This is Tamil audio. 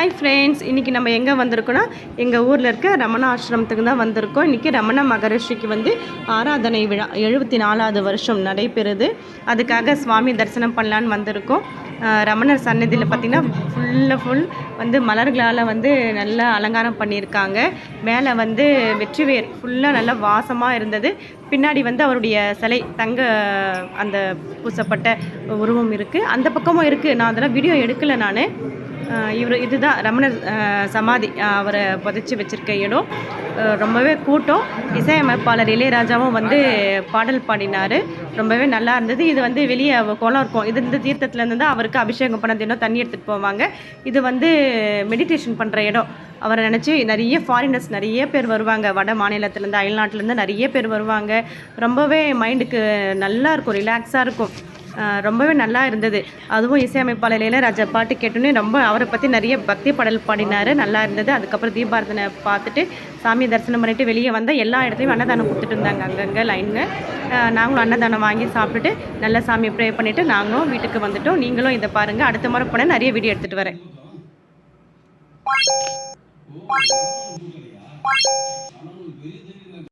ஹாய் ஃப்ரெண்ட்ஸ் இன்றைக்கி நம்ம எங்கே வந்திருக்கோன்னா எங்கள் ஊரில் இருக்க ரமண ஆசிரமத்துக்கு தான் வந்திருக்கோம். இன்றைக்கி ரமண மகரிஷிக்கு வந்து ஆராதனை விழா எழுபத்தி நாலாவது வருஷம் நடைபெறுது. அதுக்காக சுவாமி தரிசனம் பண்ணலான்னு வந்திருக்கோம். ரமணர் சன்னதியில் பார்த்திங்கன்னா ஃபுல்லாக ஃபுல் வந்து மலர்களால் வந்து நல்லா அலங்காரம் பண்ணியிருக்காங்க. மேலே வந்து வெற்றிவேர் ஃபுல்லாக நல்லா வாசமாக இருந்தது. பின்னாடி வந்து அவருடைய சிலை தங்க அந்த பூசப்பட்ட உருவம் இருக்குது அந்த பக்கமும் இருக்குது நான் அதெல்லாம் வீடியோ எடுக்கலை நான். இவர் இதுதான் ரமணர் சமாதி. அவரை புதைச்சி வச்சிருக்க இடம். ரொம்பவே கூட்டம். இசையமைப்பாளர் இளையராஜாவும் வந்து பாடல் பாடினார். ரொம்பவே நல்லா இருந்தது. இது வந்து வெளியே குளம் இருக்கும். இது இந்த தீர்த்தத்துலேருந்து தான் அவருக்கு அபிஷேகம் பண்ண தினம் தண்ணி எடுத்துகிட்டு போவாங்க. இது வந்து மெடிடேஷன் பண்ணுற இடம். அவரை நினச்சி நிறைய ஃபாரினர்ஸ் நிறைய பேர் வருவாங்க. வட மாநிலத்துலேருந்து அயல்நாட்டிலேருந்து நிறைய பேர் வருவாங்க. ரொம்பவே மைண்டுக்கு நல்லா இருக்கும். ரிலாக்ஸாக இருக்கும். ரொம்பவே நல்லா இருந்தது. அதுவும் இசையமைப்பாளர் இளையராஜா பாட்டு கேட்டோன்னே ரொம்ப அவரை பற்றி நிறைய பக்தி பாடல் பாடினார். நல்லா இருந்தது. அதுக்கப்புறம் தீபாரதனை பார்த்துட்டு சாமி தரிசனம் பண்ணிட்டு வெளியே வந்தால் எல்லா இடத்துலையும் அன்னதானம் கொடுத்துட்டு இருந்தாங்க. அங்கங்கே லைனில் நாங்களும் அன்னதானம் வாங்கி சாப்பிட்டுட்டு நல்லா சாமியை ப்ரே பண்ணிவிட்டு நாங்களும் வீட்டுக்கு வந்துட்டோம். நீங்களும் இதை பாருங்கள் அடுத்த முறை போனால் நிறைய வீடியோ எடுத்துகிட்டு வரேன்.